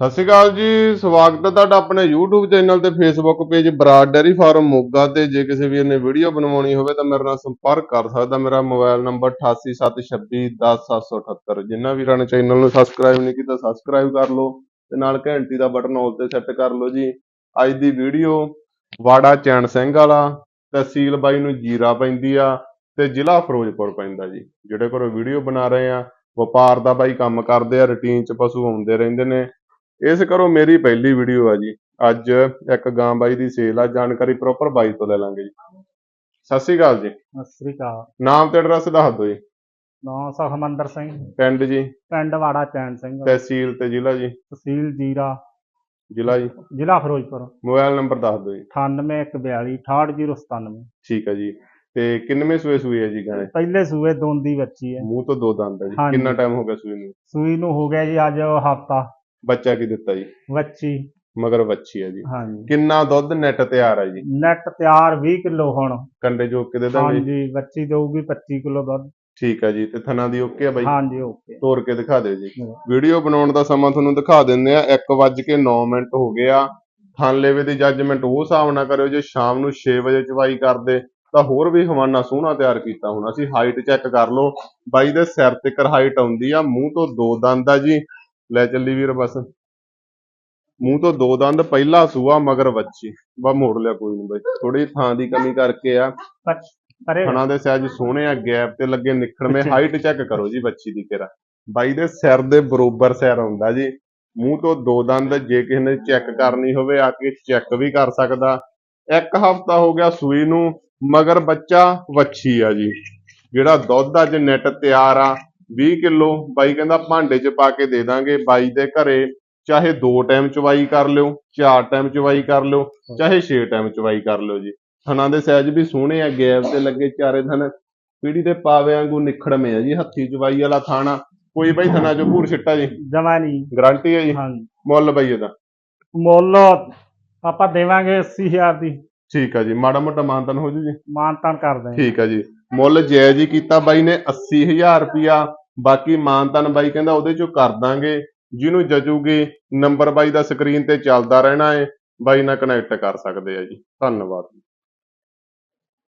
ਸਤਿ ਸ਼੍ਰੀ ਅਕਾਲ ਜੀ, ਸਵਾਗਤ ਹੈ ਤੁਹਾਡਾ ਆਪਣੇ YouTube ਚੈਨਲ ਤੇ Facebook page Brar dairy farm Moga ਤੇ। ਜੇ ਕਿਸੇ ਵੀਰ ਨੇ ਵੀਡੀਓ ਬਣਵਾਉਣੀ ਹੋਵੇ ਤਾਂ ਮੇਰੇ ਨਾਲ ਸੰਪਰਕ ਕਰ ਸਕਦਾ। ਮੇਰਾ ਮੋਬਾਈਲ ਨੰਬਰ 8876210778 ਜਿਨ੍ਹਾਂ ਵੀਰਾਂ ਨੇ ਚੈਨਲ ਨੂੰ ਸਬਸਕ੍ਰਾਈਬ ਨਹੀਂ ਕੀਤਾ ਸਬਸਕ੍ਰਾਈਬ ਕਰ ਲਓ ਤੇ ਨਾਲ ਘੰਟੀ ਦਾ ਬਟਨ ਆਲ ਤੇ ਸੈੱਟ ਕਰ ਲਓ ਜੀ। ਅੱਜ ਦੀ ਵੀਡੀਓ ਵਾੜਾ ਚੈਨ ਸਿੰਘ ਵਾਲਾ, ਤਹਿਸੀਲ ਬਾਈ ਨੂੰ ਜੀਰਾ ਪੈਂਦੀ ਆ ਤੇ ਜ਼ਿਲ੍ਹਾ ਫਿਰੋਜ਼ਪੁਰ ਪੈਂਦਾ ਜੀ। ਜਿਹੜੇ ਕੋਲ ਵੀਡੀਓ ਬਣਾ ਰਹੇ ਆ, ਵਪਾਰ ਦਾ ਬਾਈ ਕੰਮ ਕਰਦੇ ਆ ਰੁਟੀਨ ਚ ਪਸ਼ੂ ਆਉਂਦੇ ਰਹਿੰਦੇ ਨੇ। ਇਸ ਕਰੋ ਮੇਰੀ ਪਹਿਲੀ ਵੀਡੀਓ ਆ ਜੀ। ਅੱਜ ਇੱਕ ਗਾਂ ਬਾਈ ਦੀ ਸੇਲ ਆ ਜਾਣਕਾਰੀ ਪ੍ਰੋਪਰ ਬਾਈ ਤੋਂ ਲੈ ਲਾਂਗੇ ਜੀ। ਸਤਿ ਸ਼੍ਰੀ ਅਕਾਲ ਜੀ। ਸਤਿ ਸ੍ਰੀ ਅਕਾਲ। ਨਾਮ ਤੇ ਐਡਰੈਸ ਦੱਸ ਦਿਓ ਜੀ। ਨਾਂ ਸੁਖਮੰਦਰ ਸਿੰਘ। ਪਿੰਡ ਜੀ। ਪਿੰਡ ਵਾੜਾ ਚੈਨ ਸਿੰਘ। ਤਹਿਸੀਲ ਤੇ ਜ਼ਿਲ੍ਹਾ ਜੀ। ਤਹਿਸੀਲ ਜੀਰਾ। ਜ਼ਿਲ੍ਹਾ ਜੀ। ਜ਼ਿਲ੍ਹਾ ਫਿਰੋਜ਼ਪੁਰ। ਮੋਬਾਈਲ ਨੰਬਰ ਦੱਸ ਦਿਓ ਜੀ। 9842 68097 ਠੀਕ ਹੈ ਜੀ। ਤੇ ਕਿੰਨਵੇਂ ਸੂਏ ਸੂਏ ਹੈ ਜੀ ਗਾਂ? ਪਹਿਲੇ ਸੂਏ ਦੋਂਦੀ ਬੱਚੀ ਹੈ ਮੂੰਹ ਤੋਂ ਦੋ ਦੰਦ ਹੈ ਜੀ। ਕਿੰਨਾ ਟਾਈਮ ਹੋ ਗਿਆ ਸੂਏ ਨੂੰ? ਸੂਈ ਨੂੰ ਹੋ ਗਿਆ ਜੀ ਅੱਜ ਹਫਤਾ। ਬੱਚਾ ਕੀ ਦਿੱਤਾ ਜੀ? ਬੱਚੀ ਮਗਰ ਬੱਚੀ ਹੈ ਜੀ। ਹਾਂਜੀ। ਕਿੰਨਾ ਦੁੱਧ ਨੈਟ ਤਿਆਰ ਹੈ ਜੀ? ਨੈਟ ਤਿਆਰ 20 ਕਿਲੋ ਹੁਣ। ਕੰਡੇ ਜੋ ਕੇ ਦੇ ਦਾਂਗੇ? ਹਾਂਜੀ ਬੱਚੀ ਦੇਊਗੀ 25 ਕਿਲੋ ਦੁੱਧ। ਠੀਕ ਹੈ ਜੀ ਤੇ ਥਣਾ ਦੀ ਓਕੇ ਆ ਬਾਈ? ਹਾਂਜੀ ਓਕੇ। ਤੋੜ ਕੇ ਦਿਖਾ ਦਿਓ ਜੀ। ਵੀਡੀਓ ਬਣਾਉਣ ਦਾ ਸਮਾਂ ਤੁਹਾਨੂੰ ਦਿਖਾ ਦਿੰਦੇ ਆ 1:09 ਮਿੰਟ ਹੋ ਗਿਆ ਥਾਨਲੇਵੇ ਦੀ ਜੱਜਮੈਂਟ ਉਹ ਹਿਸਾਬ ਨਾਲ ਕਰਿਓ ਜੇ ਸ਼ਾਮ ਨੂੰ 6 ਵਜੇ ਚਵਾਈ ਕਰਦੇ ਤਾਂ ਹੋਰ ਵੀ ਹਵਾਨਾ ਸੋਹਣਾ ਤਿਆਰ ਕੀਤਾ ਹੁਣ। ਅਸੀਂ ਹਾਈਟ ਚੈੱਕ ਕਰ ਲਓ। ਬਾਈ ਦੇ ਸਿਰ ਤੱਕ ਹਾਈਟ ਆਉਂਦੀ ਆ ਮੂੰਹ ਤੋਂ ਦੋ ਦੰਦ ਆ ਜੀ। ਲੈ ਚੱਲੀ ਵੀਰ ਬਸ। ਮੂੰਹ ਤੋਂ ਦੋ ਦੰਦ ਪਹਿਲਾ ਸੂਆ ਮਗਰ ਵੱਛੀ ਬਾ ਮੋੜ ਲਿਆ ਕੋਈ ਨਹੀਂ ਬਾਈ। ਥੋੜੀ ਥਾਂ ਦੀ ਕਮੀ ਕਰਕੇ ਆ। ਥਣਾ ਦੇ ਸਾਈਜ਼ ਸੋਹਣੇ ਆ ਗੈਪ ਤੇ ਲੱਗੇ ਨਿਖੜਵੇਂ। ਹਾਈਟ ਚੈੱਕ ਕਰੋ ਜੀ ਬੱਚੀ ਦੀ ਕਿਰਾ ਬਾਈ ਦੇ ਸਿਰ ਦੇ ਬਰੋਬਰ ਸਿਰ ਹੁੰਦਾ ਜੀ। ਮੂੰਹ ਤੋਂ ਦੋ ਦੰਦ ਜੇ ਕਿਸੇ ਨੇ ਚੈੱਕ ਕਰਨੀ ਹੋਵੇ ਆ ਕੇ ਚੈੱਕ ਵੀ ਕਰ ਸਕਦਾ। ਇੱਕ ਹਫਤਾ ਹੋ ਗਿਆ ਸੂਈ ਨੂੰ ਮਗਰ ਬੱਚਾ ਵੱਛੀ ਆ ਜੀ। ਜਿਹੜਾ ਦੁੱਧ ਅੱਜ ਨੈਟ ਤਿਆਰ ਆ 20 ਕਿਲੋ ਬਾਈ ਕਹਿੰਦਾ ਭਾਂਡੇ 'ਚ ਪਾ ਕੇ ਦੇ ਦਾਂਗੇ। ਬਾਈ ਦੇ ਘਰੇ ਚਾਹੇ ਦੋ ਟਾਈਮ ਚਵਾਈ ਕਰ ਲਿਓ ਚਾਰ ਟਾਈਮ ਚਵਾਈ ਕਰ ਲਿਓ ਚਾਹੇ 6 ਟਾਈਮ ਚਵਾਈ ਕਰ ਲਿਓ ਜੀ। ਥਣਾ ਦੇ ਸਾਈਜ਼ ਵੀ ਸੋਹਣੇ ਆ ਗੈਪ ਤੇ ਲੱਗੇ ਚਾਰੇ ਥਣ। ਪੀੜੀ ਦੇ ਪਾਵੇ ਵਾਂਗੂ ਨਿਖੜਵੇਂ ਆ ਜੀ ਹੱਥੀ ਚਵਾਈ ਵਾਲਾ ਥਾਣਾ। ਕੋਈ ਬਾਈ ਥਣਾ ਚੋਂ ਭੂਰ ਛਿੱਟਾ ਜੀ? ਜਮਾ ਨਹੀਂ ਗਾਰੰਟੀ ਹੈ ਜੀ? ਹਾਂਜੀ। ਮੁੱਲ ਬਾਈ ਇਹਦਾ। ਮੁੱਲ ਆਪਾਂ ਦੇਵਾਂਗੇ 80000 ਦੀ। ਠੀਕ ਆ ਜੀ ਮਾੜਾ ਮੋਟਾ ਮਾਨਤਨ ਹੋ ਜੂ ਜੀ? ਮਾਨਤਾਨ ਕਰਦੇ ਹਾਂ ਠੀਕ ਆ ਜੀ। ਮੁੱਲ ਜਾਇਜ਼ ਹੀ ਕੀਤਾ ਬਾਈ ਨੇ 80000 ਰੁਪਿਆ ਬਾਕੀ ਮਾਨਤਨ ਬਾਈ ਕਹਿੰਦਾ ਉਹਦੇ ਚੋਂ ਕਰ ਦਾਂਗੇ, ਜਿਹਨੂੰ ਜਜੂਗੀ ਨੰਬਰ ਬਾਈ ਦਾ ਸਕਰੀਨ ਤੇ ਚੱਲਦਾ ਰਹਿਣਾ ਹੈ ਬਾਈ ਨਾਲ ਕਨੈਕਟ ਕਰ ਸਕਦੇ ਆ ਜੀ। ਧੰਨਵਾਦ।